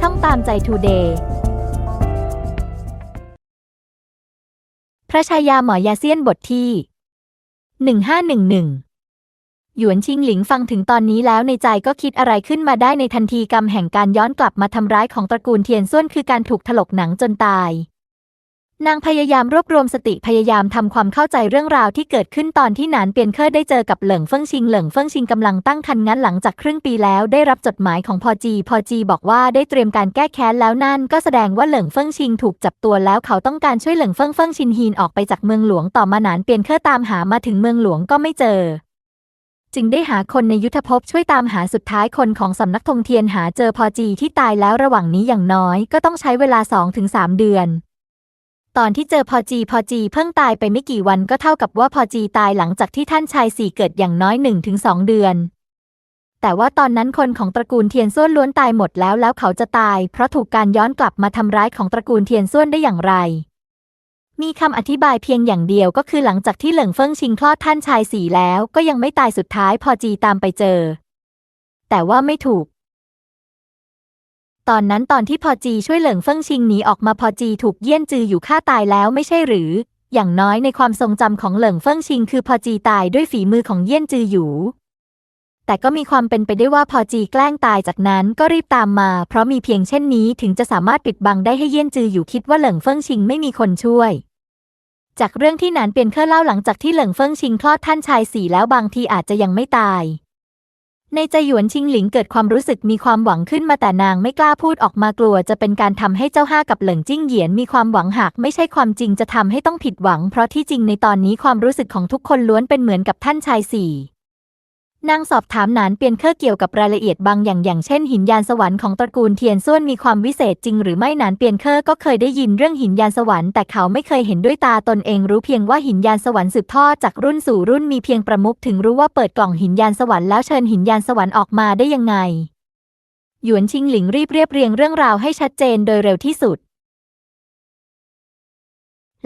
ช่องตามใจทูเดย์พระชายาหมอยาเซียนบทที่ 1511 หยวนชิงหลิงฟังถึงตอนนี้แล้วในใจก็คิดอะไรขึ้นมาได้ในทันทีกรรมแห่งการย้อนกลับมาทำร้ายของตระกูลเทียนส้วนคือการถูกถลกหนังจนตาย นางพยายามรวบรวมสติพยายามทำความเข้าใจเรื่องราวที่เกิดขึ้นตอนที่หนานเปียนเคอร์ได้เจอกับเหลิงเฟิงชิงเหลิงเฟิงชิงกำลังตั้งครรภ์งั้นหลังจากครึ่งปีแล้วได้รับจดหมายของพอจี พอจีบอกว่าได้เตรียมการแก้แค้นแล้วนั่นก็แสดงว่าเหลิงเฟิงชิงถูกจับตัวแล้วเขาต้องการช่วยเหลิงเฟิงเฟิงชินฮีนออกไปจากเมืองหลวงต่อมาหนานเปียนเคอร์ตามหามาถึงเมืองหลวงก็ไม่เจอจึงได้หาคนในยุทธภพช่วยตามหาสุดท้ายคนของสำนักธงเทียนหาเจอพอจีที่ตายแล้วระหว่างนี้อย่างน้อยก็ต้องใช้เวลา 2-3 เดือน ตอนที่เจอพอจีพอจีเพิ่งตายไปไม่กี่วันก็เท่ากับว่าพอจีตายหลังจากที่ท่านชายสี่เกิดอย่างน้อย 1-2 เดือน แต่ว่าตอนนั้นคนของตระกูลเทียนส้วนล้วนตายหมดแล้วแล้วเขาจะตาย เพราะถูกการย้อนกลับมาทำร้ายของตระกูลเทียนส้วนได้อย่างไร มีคำอธิบายเพียงอย่างเดียวก็คือหลังจากที่เหลิงเฟิงชิงคลอดท่านชายสี่แล้ว ก็ยังไม่ตายสุดท้ายพอจีตามไปเจอ แต่ว่าไม่ถูก ตอนนั้นตอนที่พอจีช่วยเหลิงเฟิงชิงหนีออกมาพอจีถูกเยี่ยนจืออยู่ฆ่าตายแล้วไม่ใช่หรือ อย่างน้อยในความทรงจำของเหลิงเฟิงชิง คือพอจีตายด้วยฝีมือของเยี่ยนจืออยู่ แต่ก็มีความเป็นไปได้ว่าพอจีแกล้งตายจากนั้นก็รีบตามมา เพราะมีเพียงเช่นนี้ถึงจะสามารถปิดบังได้ให้เยี่ยนจืออยู่คิดว่าเหลิงเฟิงชิงไม่มีคนช่วยจากเรื่องที่หนานเปลี่ยนเคอร์เล่าหลังจากที่เหลิงเฟิงชิงคลอดท่านชายสี่แล้วบางทีอาจจะยังไม่ตาย ในใจหยวนชิงหลิงเกิดความรู้สึกมีความหวังขึ้นมาแต่นางไม่กล้าพูดออกมากลัวจะเป็นการทำให้เจ้าห้ากับเหลิงจิ้งเหยียนมีความหวังหากไม่ใช่ความจริงจะทำให้ต้องผิดหวัง เพราะที่จริงในตอนนี้ความรู้สึกของทุกคนล้วนเป็นเหมือนกับท่านชายสี่ นางสอบถามหนานเปียนเคอเกี่ยวกับรายละเอียดบางอย่างอย่างเช่นหินยานสวรรค์ของตระกูลเทียนส้วนมีความวิเศษจริงหรือไม่หนานเปียนเคอก็เคยได้ยินเรื่องหินยานสวรรค์แต่เขาไม่เคยเห็นด้วยตาตนเองรู้เพียงว่าหินยานสวรรค์สืบทอดจากรุ่นสู่รุ่นมีเพียงประมุขถึงรู้ว่าเปิดกล่องหินยานสวรรค์แล้วเชิญหินยานสวรรค์ออกมาได้ยังไงหยวนชิงหลิงรีบเรียบเรียงเรื่องราวให้ชัดเจนโดยเร็วที่สุด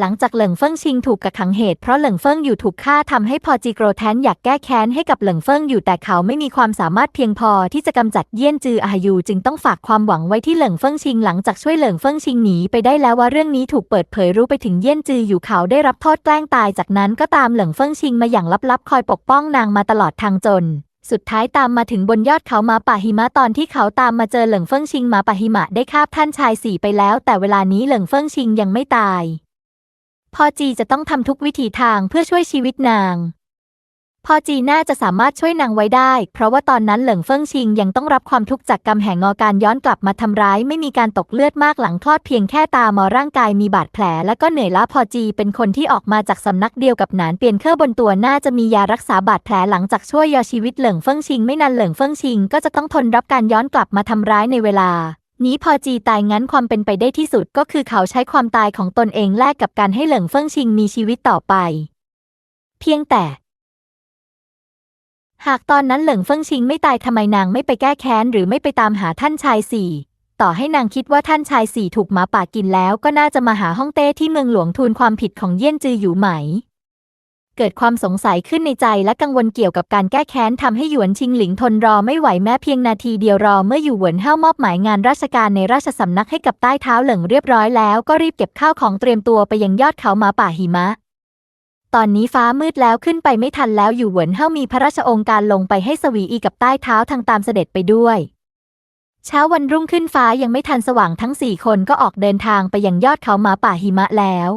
หลังจากเหลิงเฟิงชิงถูกกักขังเหตุเพราะเหลิงเฟิงอยู่ถูกฆ่าทำให้พอจีโกรแทนอยากแก้แค้นให้กับเหลิงเฟิงอยู่แต่เขาไม่มีความสามารถเพียงพอที่จะกำจัดเยี่ยนจืออายูจึงต้องฝากความหวังไว้ที่เหลิงเฟิงชิงหลังจากช่วยเหลิงเฟิงชิงหนีไปได้แล้วว่าเรื่องนี้ถูกเปิดเผยรู้ไปถึงเยี่ยนจืออยู่เขาได้รับโทษแกล้งตายจากนั้นก็ตามเหลิงเฟิงชิงมาอย่างลับๆ คอยปกป้องนางมาตลอดทางจนสุดท้ายตามมาถึงบนยอดเขามาป่าหิมะตอนที่เขาตามมาเจอเหลิงเฟิงชิงมาป่าหิมะได้คาบท่านชายสี่ไปแล้ว แต่เวลานี้เหลิงเฟิงชิงยังไม่ตาย พอจีจะต้องทำทุกวิถีทางเพื่อช่วยชีวิตนาง พอจีน่าจะสามารถช่วยนางไว้ได้ เพราะว่าตอนนั้นเหลิงเฟิงชิงยังต้องรับความทุกข์จากกรรมแห่งงอการย้อนกลับมาทำร้าย ไม่มีการตกเลือดมากหลังคลอดเพียงแค่ตามอร่างกายมีบาดแผล และก็เหนื่อยล้าพอจีเป็นคนที่ออกมาจากสำนักเดียวกับหนานเปลี่ยนเครื่องบนตัวน่าจะมียารักษาบาดแผลหลังจากช่วยยอชีวิตเหลิงเฟิงชิง ไม่นานเหลิงเฟิงชิง ก็จะต้องทนรับการย้อนกลับมาทำร้ายในเวลา นี้พอจีตายงั้นความเป็นไปได้ที่สุดก็คือเขาใช้ความตายของตนเองแลกกับการให้เหลิงเฟิงชิงมีชีวิตต่อไป เพียงแต่ หากตอนนั้นเหลิงเฟิงชิงไม่ตายทำไมนางไม่ไปแก้แค้นหรือไม่ไปตามหาท่านชายสี่ต่อให้นางคิดว่าท่านชายสี่ถูกหมาป่ากินแล้วก็น่าจะมาหาฮ่องเต้ที่เมืองหลวงทูลความผิดของเยี่ยนจืออยู่ไหม เกิดความสงสัยขึ้นในใจและกังวลเกี่ยวกับการแก้แค้นทำให้หยวนชิงหลิงทนรอไม่ไหวแม้เพียงนาทีเดียวรอเมื่ออยู่หวนเห้ามอบหมายงานราชการในราชสำนักให้กับใต้เท้าเหลิงเรียบร้อยแล้วก็รีบเก็บข้าวของเตรียมตัวไปยังยอดเขาหมาป่าหิมะ ตอนนี้ฟ้ามืดแล้วขึ้นไปไม่ทันแล้วอยู่หวนเห้ามีพระราชองค์การลงไปให้สวีอีกับใต้เท้าทางตามเสด็จไปด้วยเช้าวันรุ่งขึ้นฟ้ายังไม่ทันสว่างทั้งสี่คนก็ออกเดินทางไปยังยอดเขาหมาป่าหิมะแล้ว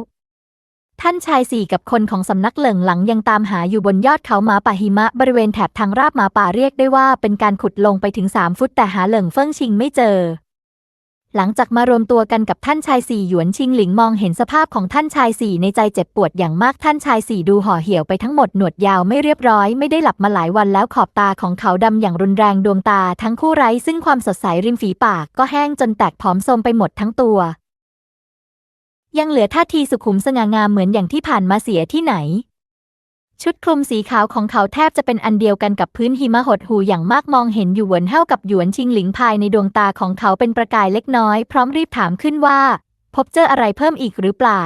ท่านชายสี่กับคนของสำนักเหลิงหลังยังตามหาอยู่บนยอดเขาหมาป่าหิมะบริเวณแถบทางราบหมาป่าเรียกได้ว่าเป็นการขุดลงไปถึงสามฟุตแต่หาเหลิงเฟิ่งชิงไม่เจอ หลังจากมารวมตัวกันกับท่านชายสี่หยวนชิงหลิงมองเห็นสภาพของท่านชายสี่ในใจเจ็บปวดอย่างมากท่านชายสี่ดูห่อเหี่ยวไปทั้งหมดหนวดยาวไม่เรียบร้อยไม่ได้หลับมาหลายวันแล้วขอบตาของเขาดำอย่างรุนแรงดวงตา ทั้งคู่ไร้ซึ่งความสดใสริมฝีปากก็แห้งจนแตกผอมโทรมไปหมดทั้งตัว ยังเหลือท่าทีสุขุมสง่างามเหมือนอย่างที่ผ่านมาเสียที่ไหน ชุดคลุมสีขาวของเขาแทบจะเป็นอันเดียวกันกับพื้นหิมะหดหูอย่างมากมองเห็นอยู่หวนเท่ากับหยวนชิงหลิงภายในดวงตาของเขาเป็นประกายเล็กน้อย พร้อมรีบถามขึ้นว่า พบเจออะไรเพิ่มอีกหรือเปล่า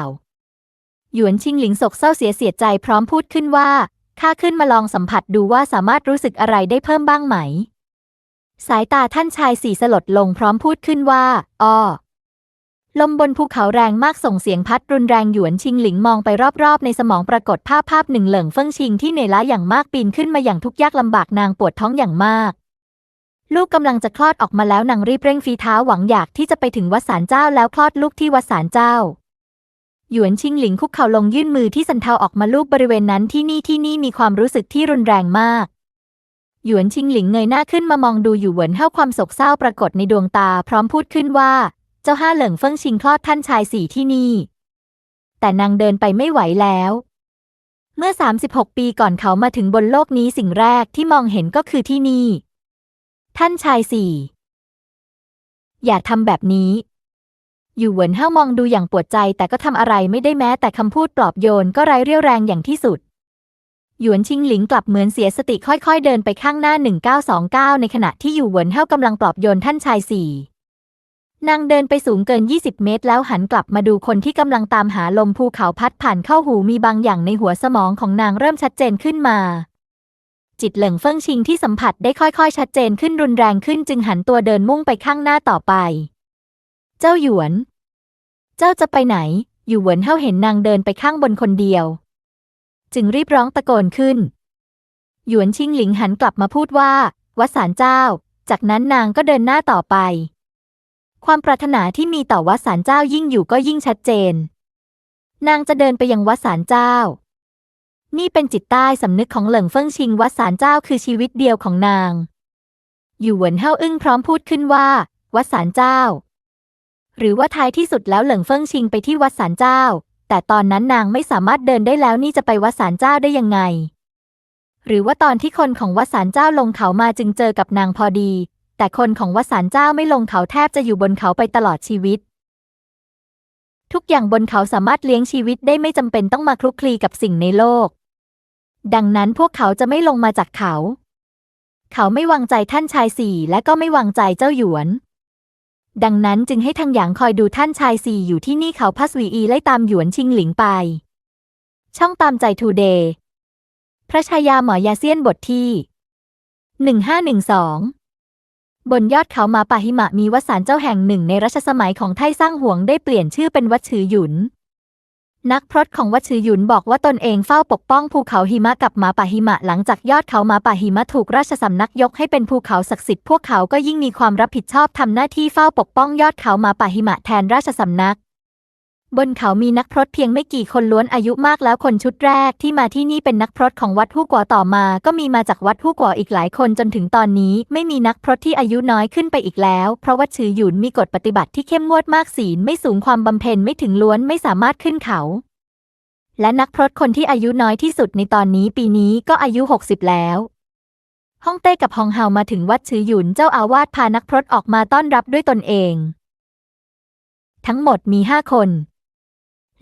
หยวนชิงหลิงศกเศร้าเสียเสียใจพร้อมพูดขึ้นว่าข้าขึ้นมาลองสัมผัสดูว่าสามารถรู้สึกอะไรได้เพิ่มบ้างไหม สายตาท่านชายสีสลดลงพร้อมพูดขึ้นว่าอ้อ ลมบนภูเขาแรงมากส่งเสียงพัดรุนแรงหยวนชิงหลิงมองไปรอบๆ ในสมองปรากฏภาพภาพหนึ่งเหลิงเฟิ่งชิงที่เหนื่อยล้าอย่างมากปีนขึ้นมาอย่างทุกข์ยากลำบากนางปวดท้องอย่างมาก ลูกกำลังจะคลอดออกมาแล้วนางรีบเร่งฝีเท้าหวังอยากที่จะไปถึงวัดศาลเจ้าแล้วคลอดลูกที่วัดศาลเจ้า หยวนชิงหลิงคุกเข่าลงยื่นมือที่สันเทาออกมาลูบบริเวณนั้นที่นี่ที่นี่มีความรู้สึกที่รุนแรงมากหยวนชิงหลิงเงยหน้าขึ้นมามองดูอยู่เหวินเท่าความโศกเศร้าปรากฏในดวงตา พร้อมพูดขึ้นว่า เจ้าห้าเหลิงเฟิ่งชิงคลอดท่านชายสี่ที่นี่ แต่นางเดินไปไม่ไหวแล้ว เมื่อ 36 ปีก่อนเขามาถึงบนโลกนี้สิ่งแรกที่มองเห็นก็คือที่นี่ ท่านชายสี่ อย่าทำแบบนี้ อยู่เหวินเห้ามองดูอย่างปวดใจแต่ก็ทำอะไรไม่ได้แม้แต่คำพูดปลอบโยนก็ไร้เรี่ยวแรงอย่างที่สุดหยวนชิงหลิงกลับเหมือนเสียสติค่อยๆ เดินไปข้างหน้า 1929 ในขณะที่อยู่เหวินเห้ากำลังปลอบโยนท่านชายสี่ นางเดินไปสูงเกิน 20 เมตร แล้วหันกลับมาดูคนที่กำลังตามหาลมภูเขาพัดผ่านเข้าหูมีบางอย่างในหัวสมองของนางเริ่มชัดเจนขึ้นมา จิตเหลิงเฟิ่งชิงที่สัมผัสได้ค่อยๆ ชัดเจนขึ้นรุนแรงขึ้นจึงหันตัวเดินมุ่งไปข้างหน้าต่อไป เจ้าหยวน เจ้าจะไปไหน อยู่เหวินเฮาเห็นนางเดินไปข้างบนคนเดียว จึงรีบร้องตะโกนขึ้น หยวนชิงหลิงหันกลับมาพูดว่า วัดศาลเจ้า จากนั้นนางก็เดินหน้าต่อไป ความปรารถนาที่มีต่อวัดศาลเจ้ายิ่งอยู่ก็ยิ่งชัดเจน นางจะเดินไปยังวัดศาลเจ้า นี่เป็นจิตใต้สำนึกของเหลิงเฟิ่งชิงวัดศาลเจ้าคือชีวิตเดียวของนาง อยู่เหวินเฮาอึ้งพร้อมพูดขึ้นว่า วัดศาลเจ้า หรือว่าท้ายที่สุดแล้วเหลิงเฟิ่งชิงไปที่วัดศาลเจ้า แต่ตอนนั้นนางไม่สามารถเดินได้แล้วนี่จะไปวัดศาลเจ้าได้ยังไงหรือว่าตอนที่คนของวัดศาลเจ้าลงเขามาจึงเจอกับนางพอดี แต่คนของวัดศาลเจ้าไม่ลงเขาแทบจะอยู่บนเขาไปตลอดชีวิต ทุกอย่างบนเขาสามารถเลี้ยงชีวิตได้ไม่จำเป็นต้องมาคลุกคลีกับสิ่งในโลก ดังนั้นพวกเขาจะไม่ลงมาจากเขา เขาไม่วางใจท่านชายสี่และก็ไม่วางใจเจ้าหยวน ดังนั้นจึงให้ทางหยางคอยดูท่านชายสี่อยู่ที่นี่เขาพัสวีอีไล่ตามหยวนชิงหลิงไป ช่องตามใจทูเดย์พระชายาหมอยาเซียนบทที่1512 บนยอดเขามาปาหิมะมีวัดสารเจ้าแห่งหนึ่งในรัชสมัยของไทสร้างห่วงได้เปลี่ยนชื่อเป็นวัดชือหยุน นักพรตของวัดชือหยุนบอกว่าตนเองเฝ้าปกป้องภูเขาหิมะกับหมาป่าหิมะหลังจากยอดเขาหมาป่าหิมะถูกราชสำนักยกให้เป็นภูเขาศักดิ์สิทธิ์พวกเขาก็ยิ่งมีความรับผิดชอบทำหน้าที่เฝ้าปกป้องยอดเขาหมาป่าหิมะแทนราชสำนัก บนเขามีนักพรตเพียงไม่กี่คนล้วนอายุมากแล้วคนชุดแรกที่มาที่นี่เป็นนักพรตของวัดฮู้กัวต่อมา ก็มีมาจากวัดฮู้กัวอีกหลายคนจนถึงตอนนี้ ไม่มีนักพรตที่อายุน้อยขึ้นไปอีกแล้ว เพราะวัดชือหยุนมีกฎปฏิบัติที่เข้มงวดมากศีลไม่สูงความบำเพ็ญไม่ถึงล้วนไม่สามารถขึ้นเขา และนักพรตคนที่อายุน้อยที่สุดในตอนนี้ปีนี้ก็อายุ 60 แล้วฮ่องเต้กับฮองเฮามาถึงวัดชือหยุนเจ้าอาวาสพานักพรตออกมาต้อนรับด้วยตนเอง ทั้งหมดมีห้าคน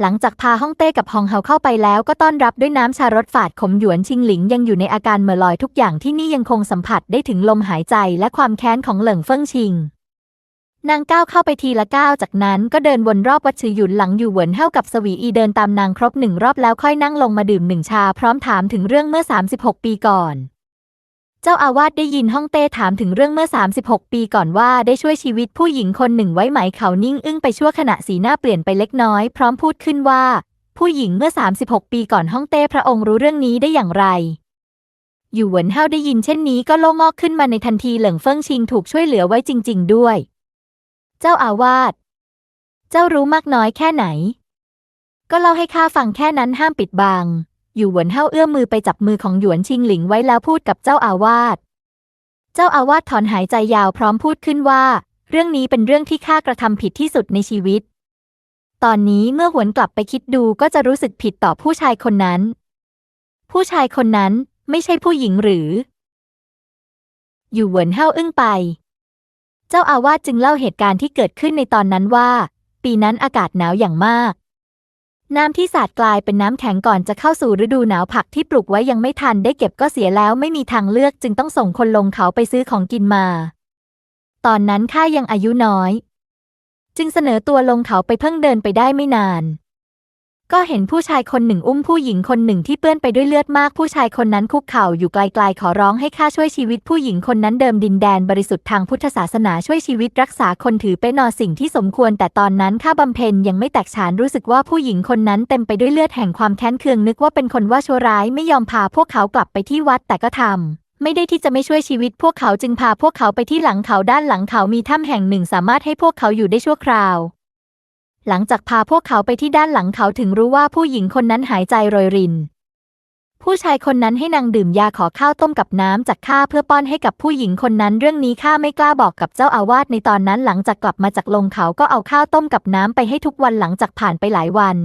หลังจากพาฮ่องเต้กับฮองเฮาเข้าไปแล้วก็ต้อนรับด้วยน้ำชารสฝาดขมหยวนชิงหลิงยังอยู่ในอาการเหม่อลอยทุกอย่างที่นี่ยังคงสัมผัสได้ถึงลมหายใจและความแค้นของเหลิงเฟิ่งชิง นางก้าวเข้าไปทีละก้าวจากนั้นก็เดินวนรอบวัดชือหยุนหลังอยู่เหวินเท่ากับสวีอีเดินตามนางครบหนึ่งรอบแล้วค่อยนั่งลงมาดื่มหนึ่งชาพร้อมถามถึงเรื่องเมื่อ 36 ปีก่อน เจ้าอาวาสได้ยินฮ่องเต้ถามถึงเรื่องเมื่อ 36 ปีก่อนว่าได้ช่วยชีวิตผู้หญิงคนหนึ่งไว้ไหมเขานิ่งอึ้งไปชั่วขณะสีหน้าเปลี่ยนไปเล็กน้อย พร้อมพูดขึ้นว่า ผู้หญิงเมื่อ 36 ปีก่อนฮ่องเต้พระองค์รู้เรื่องนี้ได้อย่างไรอยู่เหวินเฮาได้ยินเช่นนี้ก็โล่งอกขึ้นมาในทันทีเหลิงเฟิ่งชิงถูกช่วยเหลือไว้จริง ๆ ด้วย เจ้าอาวาส เจ้ารู้มากน้อยแค่ไหน ก็เล่าให้ข้าฟังแค่นั้นห้ามปิดบัง อยู่หวนเฮาเอื้อมมือไปจับมือของหยวนชิงหลิงไว้แล้วพูดกับเจ้าอาวาส เจ้าอาวาสถอนหายใจยาวพร้อมพูดขึ้นว่า เรื่องนี้เป็นเรื่องที่ข้ากระทำผิดที่สุดในชีวิต ตอนนี้เมื่อหวนกลับไปคิดดูก็จะรู้สึกผิดต่อผู้ชายคนนั้น ผู้ชายคนนั้นไม่ใช่ผู้หญิงหรือ อยู่หวนเฮาอึ้งไป เจ้าอาวาสจึงเล่าเหตุการณ์ที่เกิดขึ้นในตอนนั้นว่า ปีนั้นอากาศหนาวอย่างมาก น้ำที่สาดกลายเป็นน้ำแข็งก่อนจะเข้าสู่ฤดูหนาวผักที่ปลูกไว้ยังไม่ทันได้เก็บก็เสียแล้วไม่มีทางเลือกจึงต้องส่งคนลงเขาไปซื้อของกินมา ตอนนั้นข้ายังอายุน้อย จึงเสนอตัวลงเขาไปเพิ่งเดินไปได้ไม่นาน ก็เห็นผู้ชายคนหนึ่งอุ้มผู้หญิงคนหนึ่งที่เปื้อนไปด้วยเลือดมาก ผู้ชายคนนั้นคุกเข่าอยู่ไกลๆขอร้องให้ข้าช่วยชีวิตผู้หญิงคนนั้นเดิมดินแดนบริสุทธิ์ทางพุทธศาสนาช่วยชีวิตรักษาคนถือเป็นนอสิ่งที่สมควร แต่ตอนนั้นข้าบำเพ็ญยังไม่แตกฉานรู้สึกว่าผู้หญิงคนนั้นเต็มไปด้วยเลือดแห่งความแค้นเคืองนึกว่าเป็นคนว่าชั่วร้ายไม่ยอมพาพวกเขากลับไปที่วัดแต่ก็ทำไม่ได้ที่จะไม่ช่วยชีวิตพวกเขาจึงพาพวกเขาไปที่หลังเขาด้านหลังเขามีถ้ำแห่งหนึ่งสามารถให้พวกเขาอยู่ได้ชั่วคราว หลังจากพาพวกเขาไปที่ด้านหลังเขาถึงรู้ว่าผู้หญิงคนนั้นหายใจโรยริน ผู้ชายคนนั้นให้นางดื่มยาขอข้าวต้มกับน้ำจากข้าเพื่อป้อนให้กับผู้หญิงคนนั้นเรื่องนี้ข้าไม่กล้าบอกกับเจ้าอาวาสในตอนนั้นหลังจากกลับมาจากลงเขาก็เอาข้าวต้มกับน้ำไปให้ทุกวันหลังจากผ่านไปหลายวัน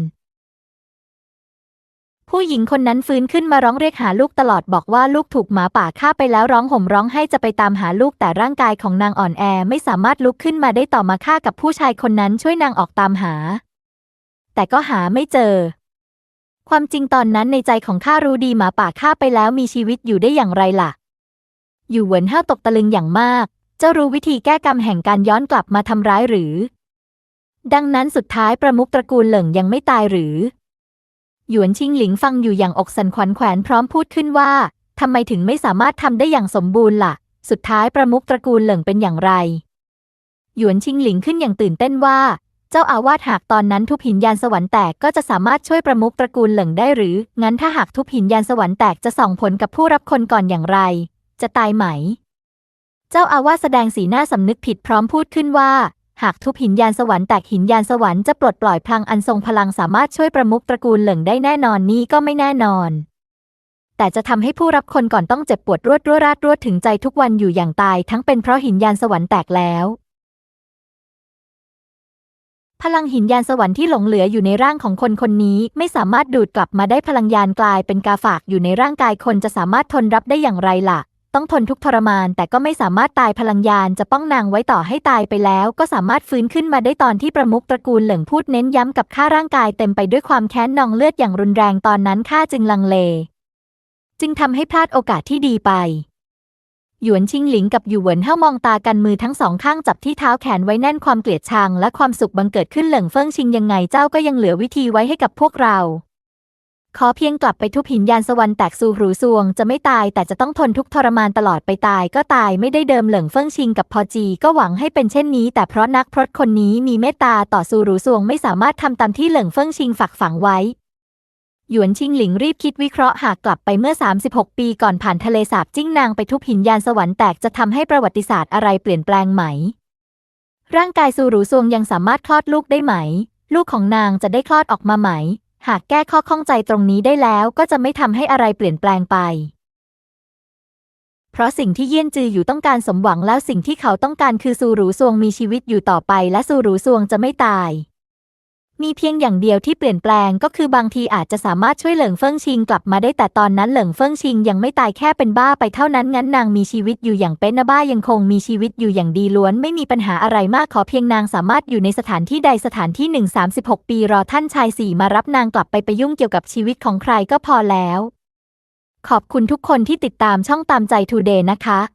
ผู้หญิงคนนั้นฟื้นขึ้นมาร้องเรียกหาลูกตลอดบอกว่าลูกถูกหมาป่าฆ่าไปแล้วร้องห่มร้องให้จะไปตามหาลูกแต่ร่างกายของนางอ่อนแอไม่สามารถลุกขึ้นมาได้ต่อมาฆ่ากับผู้ชายคนนั้นช่วยนางออกตามหา แต่ก็หาไม่เจอ ความจริงตอนนั้นในใจของข้ารู้ดีหมาป่าฆ่าไปแล้วมีชีวิตอยู่ได้อย่างไรล่ะ อยู่เหวินห้าวตกตะลึงอย่างมาก เจ้ารู้วิธีแก้กรรมแห่งการย้อนกลับมาทำร้ายหรือ ดังนั้นสุดท้ายประมุขตระกูลเหลิงยังไม่ตายหรือ หยวนชิงหลิงฟังอยู่อย่างอกสันขวัญแขวนพร้อมพูดขึ้นว่าทำไมถึงไม่สามารถทำได้อย่างสมบูรณ์ล่ะ สุดท้ายประมุขตระกูลเหลิงเป็นอย่างไร หยวนชิงหลิงขึ้นอย่างตื่นเต้นว่า เจ้าอาวาสหากตอนนั้นทุบหินยานสวรรค์แตกก็จะสามารถช่วยประมุขตระกูลเหลิงได้หรือ งั้นถ้าหากทุบหินยานสวรรค์แตกจะส่องผลกับผู้รับคนก่อนอย่างไร จะตายไหม เจ้าอาวาสแสดงสีหน้าสำนึกผิดพร้อมพูดขึ้นว่า หากทุบหินยานสวรรค์แตกหินยานสวรรค์จะปลดปล่อยพลังอันทรงพลังสามารถช่วยประมุขตระกูลเหลิงได้แน่นอนนี้ก็ไม่แน่นอน แต่จะทำให้ผู้รับคนก่อนต้องเจ็บปวดรวดรั่วราดรวดถึงใจทุกวันอยู่อย่างตายทั้งเป็นเพราะหินยานสวรรค์แตกแล้วพลังหินยานสวรรค์ที่หลงเหลืออยู่ในร่างของคนคนนี้ไม่สามารถดูดกลับมาได้พลังยานกลายเป็นกาฝากอยู่ในร่างกายคนจะสามารถทนรับได้อย่างไรล่ะ ต้องทนทุกทรมาน แต่ก็ไม่สามารถตายพลังยานจะป้องนางไว้ต่อให้ตายไปแล้ว ก็สามารถฟื้นขึ้นมาได้ตอนที่ประมุขตระกูลเหลิงพูดเน้นย้ำกับข้าร่างกายเต็มไปด้วยความแค้นนองเลือดอย่างรุนแรงตอนนั้นข้าจึงลังเล จึงทำให้พลาดโอกาสที่ดีไปหยวนชิงหลิงกับหยู่เหวินเห้ามองตากันมือทั้งสองข้างจับที่เท้าแขนไว้แน่นความเกลียดชังและความสุขบังเกิดขึ้นเหลิงเฟิ่งชิงยังไงเจ้าก็ยังเหลือวิธีไว้ให้กับพวกเรา ขอเพียงกลับไปทุบหินยานสวรรค์แตกสู่หูซวง จะไม่ตายแต่จะต้องทนทุกทรมานตลอดไปตายก็ตายไม่ได้เดิมเหลิงเฟิ่งชิงกับพอจีก็หวังให้เป็นเช่นนี้ แต่เพราะนักพรตคนนี้มีเมตตาต่อสู่หูซวงไม่สามารถทำตามที่เหลิงเฟิ่งชิงฝักฝังไว้ หยวนชิงหลิงรีบคิดวิเคราะห์หากกลับไปเมื่อ 36 ปีก่อนผ่านทะเลสาบจิ้งนางไปทุบหินยานสวรรค์แตกจะทำให้ประวัติศาสตร์อะไรเปลี่ยนแปลงไหม ร่างกายซูหรูซวงยังสามารถคลอดลูกได้ไหม ลูกของนางจะได้คลอดออกมาไหม หากแก้ข้อข้องใจตรงนี้ได้แล้วก็จะไม่ทำให้อะไรเปลี่ยนแปลงไป เพราะสิ่งที่เยี่ยนจืออยู่ต้องการสมหวังแล้วสิ่งที่เขาต้องการคือซูรูซวงมีชีวิตอยู่ต่อไปและซูรูซวงจะไม่ตาย มีเพียงอย่างเดียวที่เปลี่ยนแปลงก็คือบางทีอาจจะสามารถช่วยเหลิงเฟิงชิงกลับมาได้แต่ตอนนั้นเหลิงเฟิงชิงยังไม่ตายแค่เป็นบ้าไปเท่านั้นงั้นนางมีชีวิตอยู่อย่างเป็นนะบ้ายังคงมีชีวิตอยู่อย่างดีล้วน ไม่มีปัญหาอะไรมากขอเพียงนางสามารถอยู่ในสถานที่ใดสถานที่หนึ่งสามสิบหกปีรอท่านชายสี่มารับนางกลับไปไปยุ่งเกี่ยวกับชีวิตของใครก็พอแล้ว ขอบคุณทุกคนที่ติดตามช่องตามใจทูเดย์นะคะ